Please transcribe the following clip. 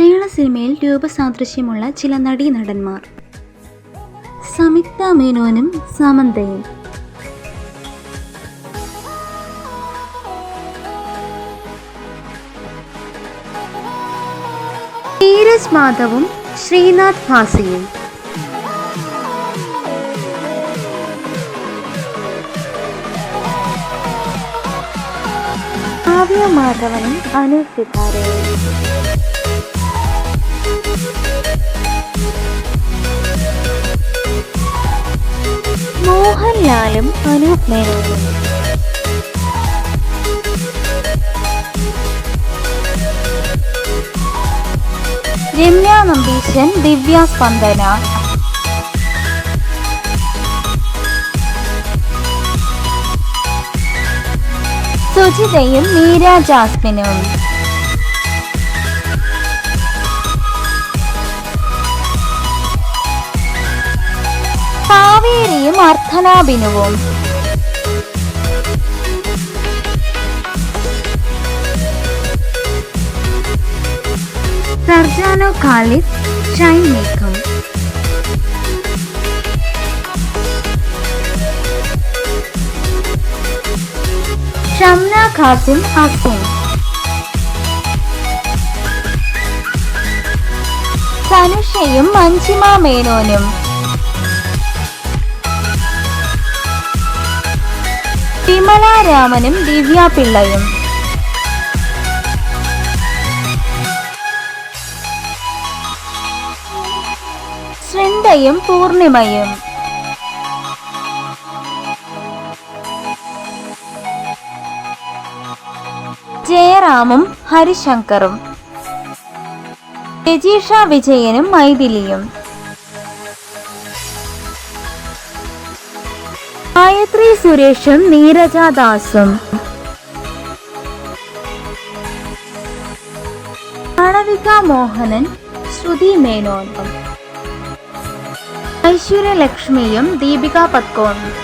മലയാള സിനിമയിൽ രൂപസാദൃശ്യമുള്ള ചില നടീനടന്മാർ. സംയുക്ത മേനോനും സമന്തയും. നീരജ് മാധവും ശ്രീനാഥ് ഭാസിയും. കാവ്യ മാധവനും അനു സിതാരയും മോഹൻലാലും അനൂപ് മേനോനും രമ്യ നമ്പീശൻ ദിവ്യ സ്പന്ദന. സുജിതയും മീര ജാസ്മിനും. കാവേരിയും അർത്ഥനാബിനുവും സർജാനോ ഖാലിദ് ഷൈൻ നീക്കം. ഷംന ഖാസിം അസിം തനുഷയും മഞ്ജിമ മേനോനും. വിമല രാമനും ദിവ്യ പിള്ളയും ശൃംദയും പൂർണിമയും. ജയറാമും ഹരിശങ്കറും. രജീഷ വിജയനും മൈഥിലിയും. ഗായത്രി സുരേഷും നീരജ ദാസും. മാളവിക മോഹനൻ ശ്രുതി മേനോനും ഐശ്വര്യലക്ഷ്മിയും ദീപിക പത്കോണും